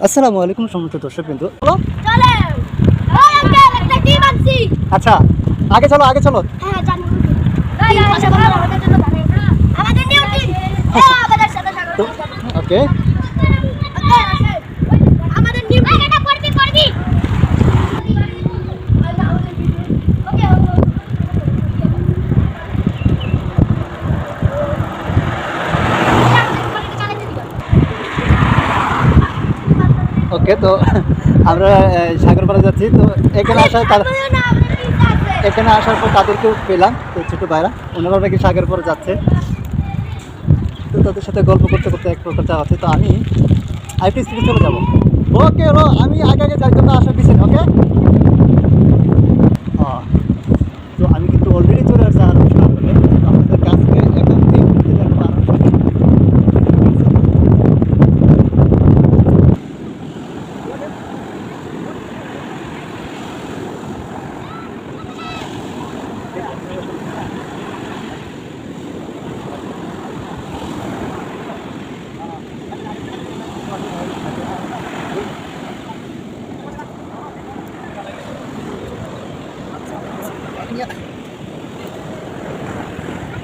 আসসালামু আলাইকুম সমস্ত দর্শক বিন্দু আচ্ছা আগে চলো আগে চলো। হ্যাঁ ওকে তো আমরা সাগরপাড়া যাচ্ছি, তো এখানে আসার তার এখানে আসার পর তাদেরকেও পেলাম, তো ছোটো ভাইরা, ওনারা নাকি সাগরপাড়া যাচ্ছে। তো তাদের সাথে গল্প করতে করতে এক প্রকার যাওয়া আছে, তো আমি আইটি স্পিডে চলে যাব। ওকে আমি আগে আগে যাই তো আসার পিছনে, ওকে তো আমি কিন্তু অলরেডি চলে আসছি আর সামনে তো আপনাদের কাছে এখন তিন মিনিটে দেখব আরও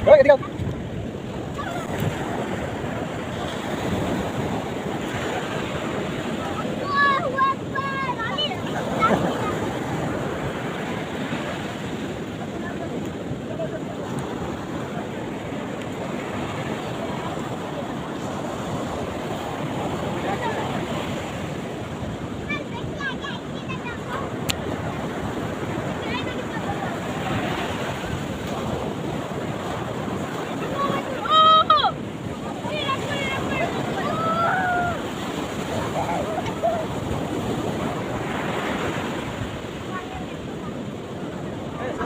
ওই এদিকে আও। আমাদের টিম আমাদের team ভালো। তো এদিকে- এদিকে তো এটা ঠিকই কীভাবে আছে। চালাই একটু আচ্ছা এটা এটা হ্যাঁ। আমার একটু চালিয়ে দিই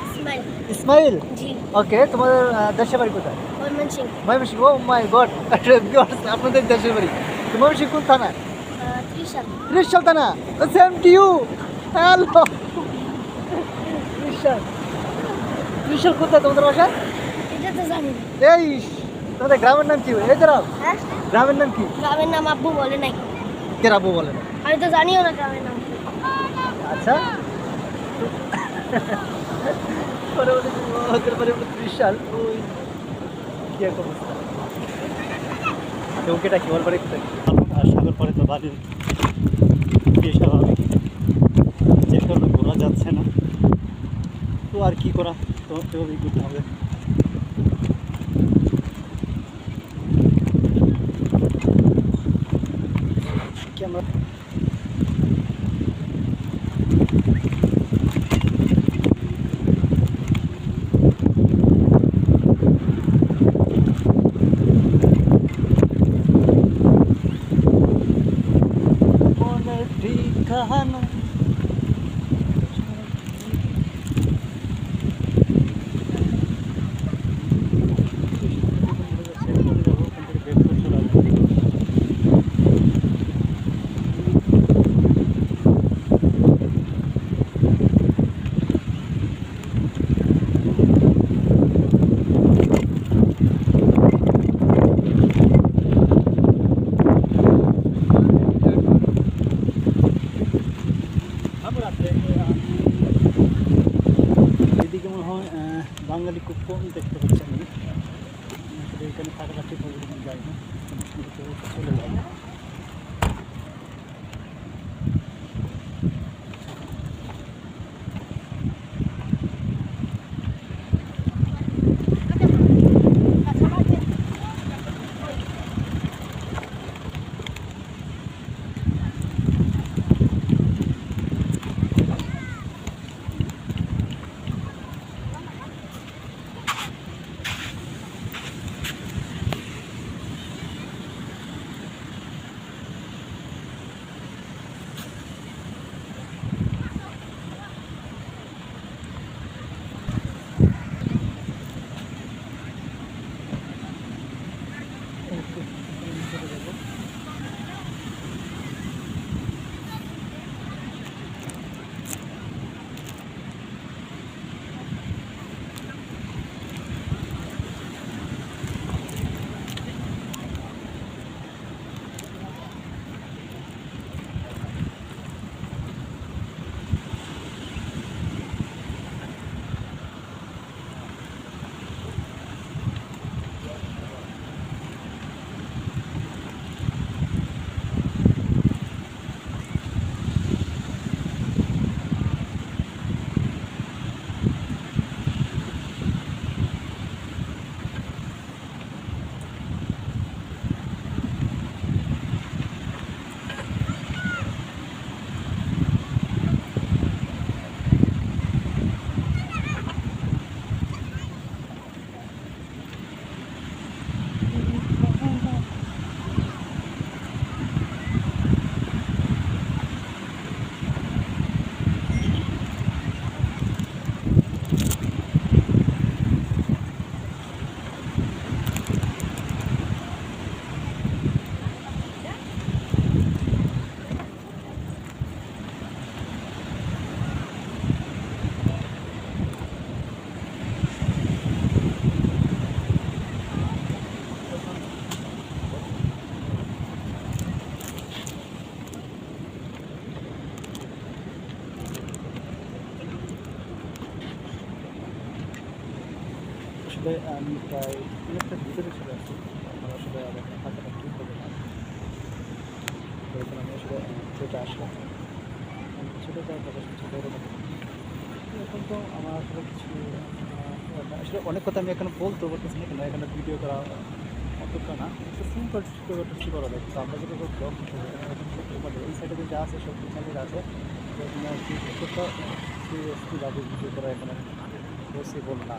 ইসমাইল। ওকে আহ, দেশের বাড়ি কোথায়? ময়মনসিং ও মাই গড আপনাদের দেশের বাড়ি। ময়মনসিং কোন থানা? ত্রিশাল। থানা? Same to you hello Trishal. Trishal কোথায় তোমাদের বাসা। এই তোমাদের গ্রামের নাম কি? এই দাঁড়াও। হ্যাঁ? গ্রামের নাম কি? গ্রামের নাম আব্বু বলে নাই। কেরাবো বলে না আমি তো জানিও না গ্রামের নাম। আচ্ছা। পরে ওদের পরে বলে ত্রিশাল ওই কি এক অবস্থা তো ওকে ডাকি ওর বাড়ি আর সাগর তো বাড়ির বিয়ে স্বাভাবিক যে কারণে ঘোরা যাচ্ছে না তো আর কি করা তো এভাবেই করতে হবে কি এখানে কাছাকাছি চলে যাই আসলে, আমি প্রায় অনেকটা ভিতরে চলে আসছি। আমার আসলে আমার থাকাটা ঠিক হবে না। আমি আসলে চলে আসলাম। ছোটো যাওয়ার কথা শুনছি, বড় কথা এখন তো আমার আসলে কিছু আসলে অনেক কথা আমি এখানে বলতে পারতেছি না, কিন্তু এখানে ভিডিও করা অতটা না। সিম্পল ছোটো কিছু করা যায়। কিন্তু আমরা যেটা করব মানে এই সাইডে যে আছে, সব চ্যানেল আছে। কি, এতটা সিরিয়াসলি ভাবে ভিডিও করা এখানে পসিবল না।